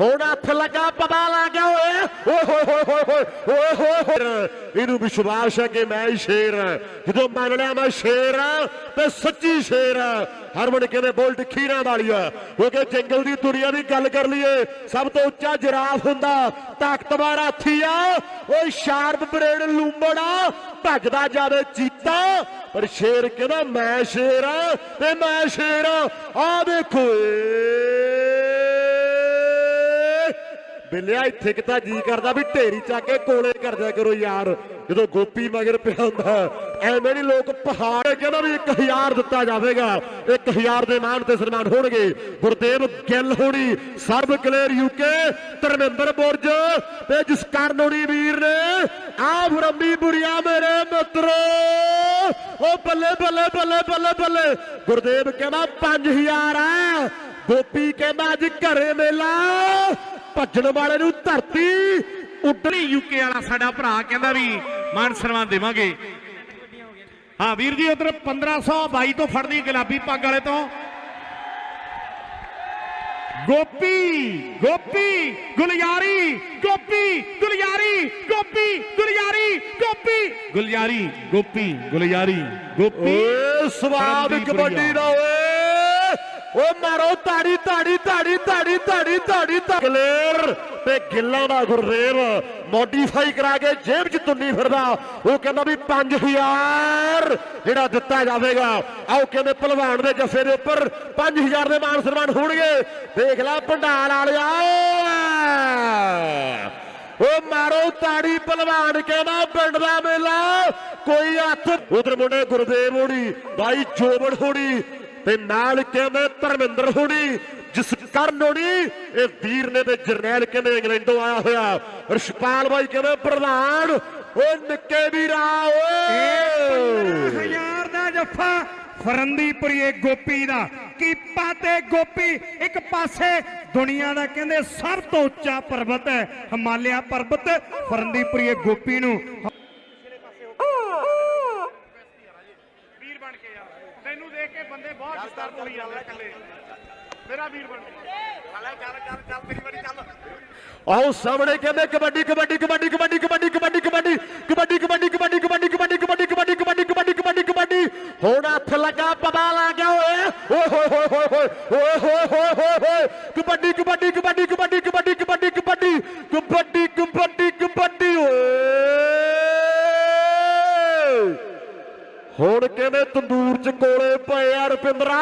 ਹੁਣ ਹੱਥ ਲੱਗਾ, ਪਤਾ ਲੱਗ ਗਿਆ, ਓਏ ਓਏ, ਹੋਏ ਹੋਏ ਹੋਏ ਹੋਏ ਓਏ ਹੋਏ ਇਹਨੂੰ ਵਿਸ਼ਵਾਸ ਹੈ ਕਿ ਮੈਂ ਹੀ ਸ਼ੇਰ ਹਾਂ। ਜਦੋਂ ਮੰਨ ਲਿਆ ਮੈਂ ਸ਼ੇਰ ਹਾਂ, ਤੇ ਸੱਚੀ ਸ਼ੇਰ ਹਾਂ। ਹਰਮਨ ਕਹਿੰਦੇ ਬੋਲਟ ਖੀਰਾਂ ਵਾਲੀ ਕਿਉਂਕਿ ਜੰਗਲ ਦੀ ਦੁਨੀਆ ਦੀ ਗੱਲ ਕਰ ਲਈਏ, ਸਭ ਤੋਂ ਉੱਚਾ ਜਿਰਾਫ ਹੁੰਦਾ, ਤਾਕਤਵਰ ਹਾਥੀ ਆ ਓਏ, ਸ਼ਾਰਪ ਬਰੇਡ ਲੂੰਬੜਾ, ਭੱਜਦਾ ਜਾਵੇ ਚੀਤਾ। ਪਰ ਸ਼ੇਰ ਕਹਿੰਦਾ, ਮੈਂ ਸ਼ੇਰ ਆ ਤੇ ਮੈਂ ਸ਼ੇਰ ਆ ਆ ਦੇਖੋ ਏ। ਬਿੱਲਿਆ, ਇੱਥੇ ਕਿਤਾ ਜੀ ਕਰਦਾ ਵੀ ਢੇਰੀ ਚੱਕ ਕੇ ਕੋਲੇ ਕਰ ਦਿਆ ਕਰੋ ਯਾਰ। ਜਦੋਂ ਗੋਪੀ ਮਗਰ ਪਿਆ ਹੁੰਦਾ, ਐਵੇਂ ਨਹੀਂ ਲੋਕ ਪਹਾੜ ਕਹਿੰਦਾ ਵੀ 1000 ਦਿੱਤਾ ਜਾਵੇਗਾ 1000 ਦੇ ਮਾਨ ਤੇ ਸਨਮਾਨ ਹੋਣਗੇ। ਗੁਰਦੇਵ ਗਿੱਲ ਹੋਣੀ, ਸਰਬ ਕਲੇਰ ਯੂਕੇ ਧਰਮਿੰਦਰ ਬੁਰਜ ਤੇ ਜਸਕਰਨ ਹੋਣੀ ਵੀਰ ਨੇ ਆ ਫਰੰਬੀ ਬੁਰੀਆ ਮੇਰੇ ਮਿੱਤਰੋ। ਉਹ ਬੱਲੇ ਬੱਲੇ ਬੱਲੇ ਬੱਲੇ ਬੱਲੇ। ਗੁਰਦੇਵ ਕਹਿੰਦਾ 5000 ਆ। ਗੋਪੀ ਕਹਿੰਦਾ, ਅੱਜ ਘਰੇ ਮੇਲਾ। ਭੱਜਣ ਵਾਲੇ ਨੂੰ ਧਰਤੀ ਉੱਡਣੀ ਯੂਕੇ ਵਾਲਾ ਸਾਡਾ ਭਰਾ ਕਹਿੰਦਾ ਵੀ ਮਾਨ ਸਨਮਾਨ ਦੇਵਾਂਗੇ। ਹਾਂ ਵੀਰ ਜੀ ਉਧਰ 1522 ਤੋਂ ਫੜਦੀ ਗੁਲਾਬੀ ਪੱਗ ਵਾਲੇ ਤੋਂ। ਗੋਪੀ ਗੋਪੀ ਗੁਲਿਆਰੀ ਗੋਪੀ ਗੁਲਿਆਰੀ ਗੋਪੀ ਗੁਲਿਆਰੀ ਗੋਪੀ। ਗੁਲਿਆਰੀ ਗੋਪੀ ਗੁਲਿਆਰੀ ਗੋਪੀ। ਓਏ ਸਵਾਦ ਕਬੱਡੀ। ਦਾ ਓਏ। ਓ ਮਾਰੋ ਤਾੜੀ ਤਾੜੀ ਤਾੜੀ ਤਾੜੀ ਤਾੜੀ ਤਾੜੀ ਕਲੇਰ ਤੇ ਗਿੱਲਾਂ ਦਾ ਗੁਰਦੇਵ ਮੋਡੀਫਾਈ ਕਰਾ ਕੇ ਜੇਬ 'ਚ ਤੁੰਨੀ ਫਿਰਦਾ। ਉਹ ਕਹਿੰਦਾ ਵੀ 5000 ਜਿਹੜਾ ਦਿੱਤਾ ਜਾਵੇਗਾ। ਆਓ ਕਹਿੰਦੇ ਪਹਿਲਵਾਨ ਦੇ ਜੱਫੇ ਦੇ ਉੱਪਰ 5000 ਦੇ ਮਾਨ ਸਨਮਾਨ ਹੋਣਗੇ। ਦੇਖ ਲੈ ਭੰਡਾਰ ਵਾਲਿਆ। ਓ ਮਾਰੋ ਤਾੜੀ ਪਹਿਲਵਾਨ ਕਹਿੰਦਾ ਪਿੰਡ ਦਾ ਮੇਲਾ। ਕੋਈ ਹੱਥ ਉਧਰ ਮੁੰਡੇ ਗੁਰਦੇਵ ਹੋਣੀ, ਬਾਈ ਜੋਬਨ ਹੋਣੀ ਤੇ ਨਾਲ ਕਹਿੰਦੇ ਧਰਮਿੰਦਰ ਹੋਣੀ, ਜਿਸ ਕਰਨ ਹੋਣੀ, ਇਹ ਵੀਰ ਨੇ ਤੇ ਜਰਨੈਲ ਕਹਿੰਦੇ ਇੰਗਲੈਂਡੋਂ ਆਇਆ ਹੋਇਆ। ਰਸ਼ਪਾਲ ਬਾਈ ਕਹਿੰਦੇ, ਪ੍ਰਧਾਨ ਓ ਨਿੱਕੇ ਵੀਰਾ, ਓਏ! ਹਜ਼ਾਰ ਦਾ ਜੱਫਾ ਫਰੰਦੀਪੁਰੀਏ ਗੋਪੀ ਦਾ। ਕੀਪਾ ਤੇ ਗੋਪੀ ਇੱਕ ਪਾਸੇ, ਦੁਨੀਆ ਦਾ ਕਹਿੰਦੇ ਸਭ ਤੋਂ ਉੱਚਾ ਪਰਬਤ ਹੈ, ਹਿਮਾਲਿਆ ਪਰਬਤ, ਫਰੰਦੀਪੁਰੀਏ ਗੋਪੀ ਨੂੰ ਵੀਰ ਬਣ ਕੇ ਯਾਰ ਤੈਨੂੰ ਦੇਖ ਕੇ ਬੰਦੇ ਬਹੁਤ ਡਿਸਟਰਬ ਹੋਈ ਜਾਂਦੇ ਇਕੱਲੇ ਮੇਰਾ ਵੀਰ ਬਣ ਕੇ ਚੱਲ ਚੱਲ ਚੱਲ ਮੇਰੀ ਵਾਰੀ ਚੱਲ ਆਓ ਸਾਹਮਣੇ ਕਹਿੰਦੇ ਕਬੱਡੀ ਕਬੱਡੀ ਕਬੱਡੀ ਕਬੱਡੀ ਕਬੱਡੀ ਕਬੱਡੀ ਕਬੱਡੀ ਕਬੱਡੀ ਕਬੱਡੀ ਕਬੱਡੀ ਕਬੱਡੀ ਕਬੱਡੀ ਕਬੱਡੀ ਕਬੱਡੀ ਕਬੱਡੀ ਕਬੱਡੀ ਕਬੱਡੀ ਕਬੱਡੀ ਹੁਣ ਹੱਥ ਲੱਗਾ ਪਤਾ ਲੱਗ ਗਿਆ ਓਏ ਓਏ ਹੋਏ ਹੋਏ ਹੋਏ ਹੋਏ ਓਏ ਹੋਏ ਹੋਏ ਹੋਏ ਹੋਏ ਕਬੱਡੀ ਕਬੱਡੀ ਕਬੱਡੀ ਕਬੱਡੀ ਕਬੱਡੀ ਕਬੱਡੀ ਕਬੱਡੀ ਕਬੱਡੀ ਕਬੱਡੀ ਕਬੱਡੀ ਓਏ ਹੁਣ ਕਹਿੰਦੇ ਤੰਦੂਰ ਚ ਕੋਲੇ ਪਏ ਆ ਰੁਪਿੰਦਰਾ।